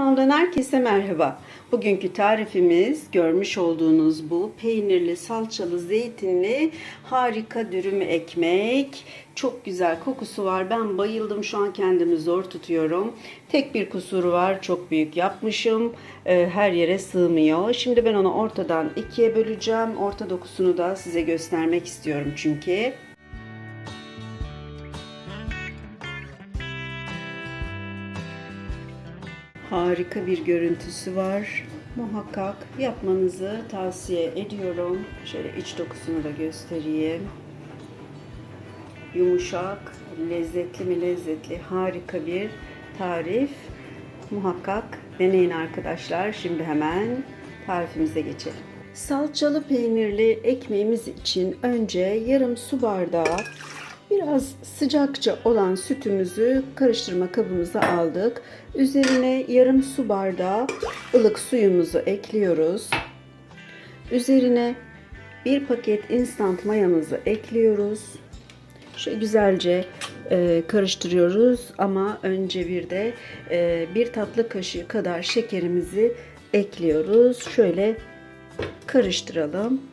Mutfağımdan herkese merhaba. Bugünkü tarifimiz görmüş olduğunuz bu peynirli, salçalı, zeytinli harika dürüm ekmek. Çok güzel kokusu var. Ben bayıldım. Şu an kendimi zor tutuyorum. Tek bir kusuru var. Çok büyük yapmışım. Ee, Her yere sığmıyor. Şimdi ben onu ortadan ikiye böleceğim. Orta dokusunu da size göstermek istiyorum çünkü. Harika bir görüntüsü var. Muhakkak yapmanızı tavsiye ediyorum. Şöyle iç dokusunu da göstereyim. Yumuşak, lezzetli mi lezzetli, harika bir tarif. Muhakkak deneyin arkadaşlar. Şimdi hemen tarifimize geçelim. Salçalı peynirli ekmeğimiz için önce yarım su bardağı Biraz sıcakça olan sütümüzü karıştırma kabımıza aldık. Üzerine yarım su bardağı ılık suyumuzu ekliyoruz. Üzerine bir paket instant mayamızı ekliyoruz. Şöyle güzelce e, karıştırıyoruz ama önce bir de e, bir tatlı kaşığı kadar şekerimizi ekliyoruz. Şöyle karıştıralım.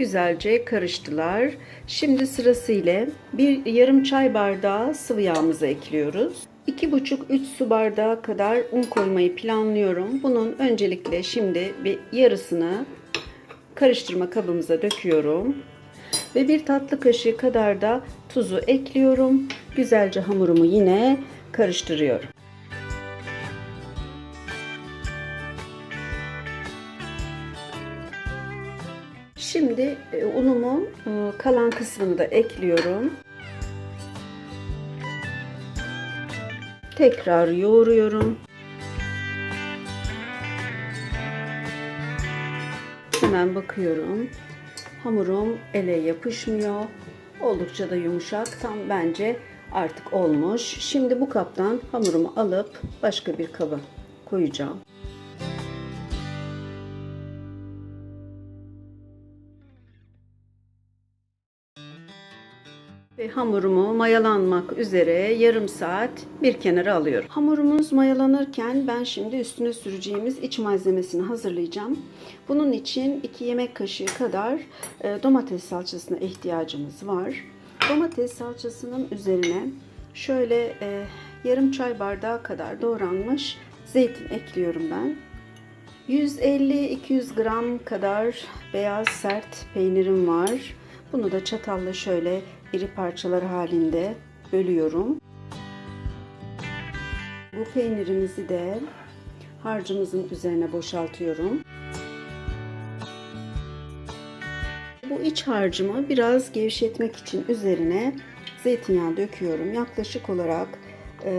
Güzelce karıştılar. Şimdi sırasıyla bir yarım çay bardağı sıvı yağımızı ekliyoruz. 2,5-3 su bardağı kadar un koymayı planlıyorum. Bunun öncelikle şimdi bir yarısını karıştırma kabımıza döküyorum. Ve bir tatlı kaşığı kadar da tuzu ekliyorum. Güzelce hamurumu yine karıştırıyorum. Şimdi e, unumun e, kalan kısmını da ekliyorum. Tekrar yoğuruyorum. Hemen bakıyorum. Hamurum ele yapışmıyor. Oldukça da yumuşak. Tam bence artık olmuş. Şimdi bu kaptan hamurumu alıp başka bir kaba koyacağım. Hamurumu mayalanmak üzere yarım saat bir kenara alıyorum. Hamurumuz mayalanırken ben şimdi üstüne süreceğimiz iç malzemesini hazırlayacağım. Bunun için 2 yemek kaşığı kadar e, domates salçasına ihtiyacımız var. Domates salçasının üzerine şöyle e, yarım çay bardağı kadar doğranmış zeytin ekliyorum ben. 150-200 gram kadar beyaz sert peynirim var. Bunu da çatalla şöyle iri parçalar halinde bölüyorum. Bu peynirimizi de harcımızın üzerine boşaltıyorum. Bu iç harcımı biraz gevşetmek için üzerine zeytinyağı döküyorum. Yaklaşık olarak e,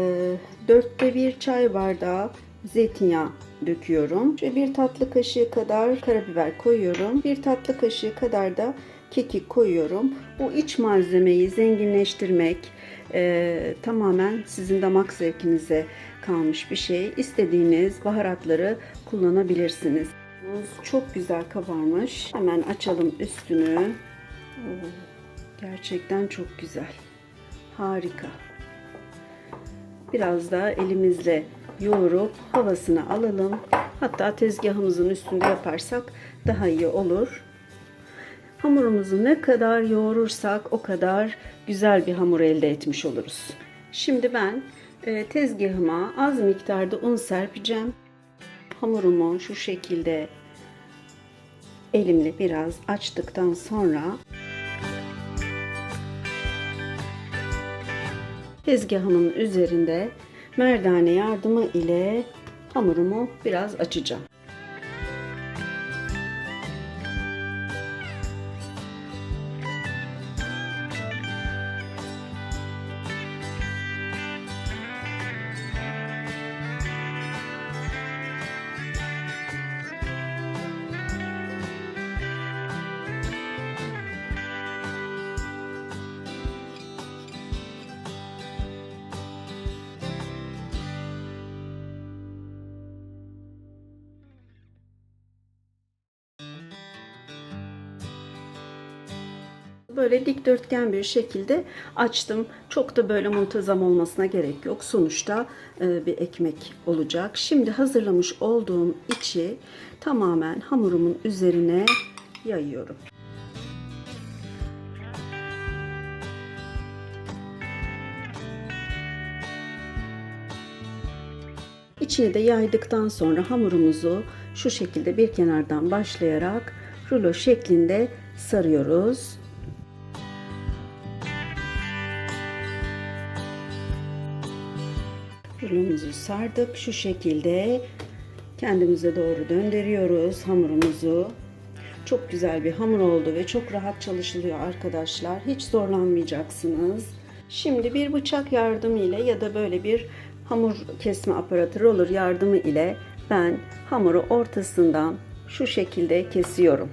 dörtte bir çay bardağı zeytinyağı döküyorum. Şöyle bir tatlı kaşığı kadar karabiber koyuyorum. Bir tatlı kaşığı kadar da kekik koyuyorum. Bu iç malzemeyi zenginleştirmek e, tamamen sizin damak zevkinize kalmış bir şey. İstediğiniz baharatları kullanabilirsiniz. Çok güzel kabarmış. Hemen açalım üstünü. Oo, gerçekten çok güzel. Harika. Biraz da elimizle yoğurup havasını alalım. Hatta tezgahımızın üstünde yaparsak daha iyi olur. Hamurumuzu ne kadar yoğurursak o kadar güzel bir hamur elde etmiş oluruz. Şimdi ben e, tezgahıma az miktarda un serpeceğim. Hamurumu şu şekilde elimle biraz açtıktan sonra tezgahımın üzerinde merdane yardımı ile hamurumu biraz açacağım. Böyle dikdörtgen bir şekilde açtım. Çok da böyle muntazam olmasına gerek yok. Sonuçta e, bir ekmek olacak. Şimdi hazırlamış olduğum içi tamamen hamurumun üzerine yayıyorum. İçini de yaydıktan sonra hamurumuzu şu şekilde bir kenardan başlayarak rulo şeklinde sarıyoruz. Rulomuzu sardık. Şu şekilde kendimize doğru döndürüyoruz hamurumuzu. Çok güzel bir hamur oldu ve çok rahat çalışılıyor arkadaşlar. Hiç zorlanmayacaksınız. Şimdi bir bıçak yardımıyla ya da böyle bir hamur kesme aparatı roller yardımı ile ben hamuru ortasından şu şekilde kesiyorum.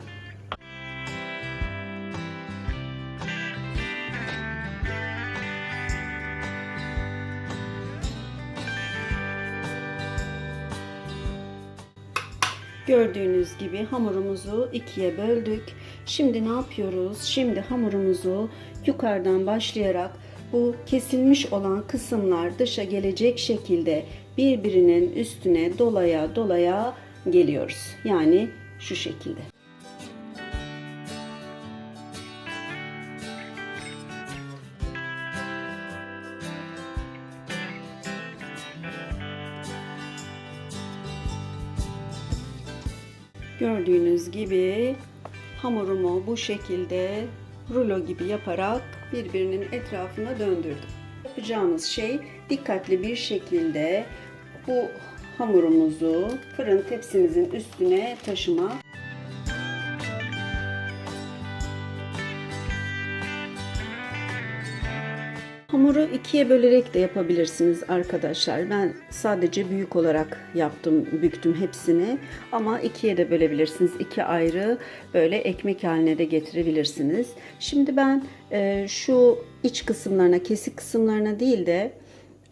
Gördüğünüz gibi hamurumuzu ikiye böldük. Şimdi ne yapıyoruz? Şimdi hamurumuzu yukarıdan başlayarak bu kesilmiş olan kısımlar dışa gelecek şekilde birbirinin üstüne dolaya dolaya geliyoruz. Yani şu şekilde. Gördüğünüz gibi hamurumu bu şekilde rulo gibi yaparak birbirinin etrafına döndürdüm. Yapacağımız şey dikkatli bir şekilde bu hamurumuzu fırın tepsimizin üstüne taşıma. Hamuru ikiye bölerek de yapabilirsiniz arkadaşlar. Ben sadece büyük olarak yaptım, büktüm hepsini. Ama ikiye de bölebilirsiniz. İki ayrı böyle ekmek haline de getirebilirsiniz. Şimdi ben e, şu iç kısımlarına, kesik kısımlarına değil de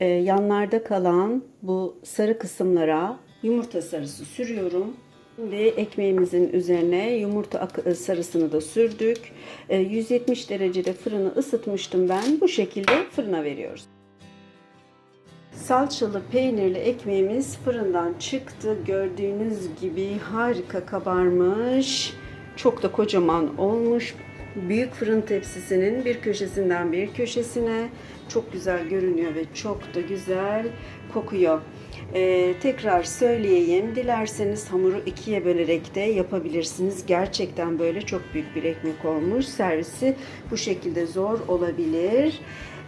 e, yanlarda kalan bu sarı kısımlara yumurta sarısı sürüyorum. Şimdi ekmeğimizin üzerine yumurta ak- sarısını da sürdük. E, 170 derecede fırını ısıtmıştım ben. Bu şekilde fırına veriyoruz. Salçalı peynirli ekmeğimiz fırından çıktı. Gördüğünüz gibi harika kabarmış. Çok da kocaman olmuş. Büyük fırın tepsisinin bir köşesinden bir köşesine çok güzel görünüyor ve çok da güzel kokuyor. Ee, tekrar söyleyeyim. Dilerseniz hamuru ikiye bölerek de yapabilirsiniz. Gerçekten böyle çok büyük bir ekmek olmuş. Servisi bu şekilde zor olabilir.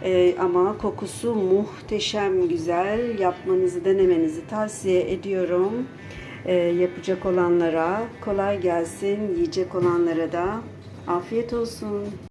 Ee, ama kokusu muhteşem güzel. Yapmanızı, denemenizi tavsiye ediyorum. Ee, yapacak olanlara kolay gelsin. Yiyecek olanlara da afiyet olsun.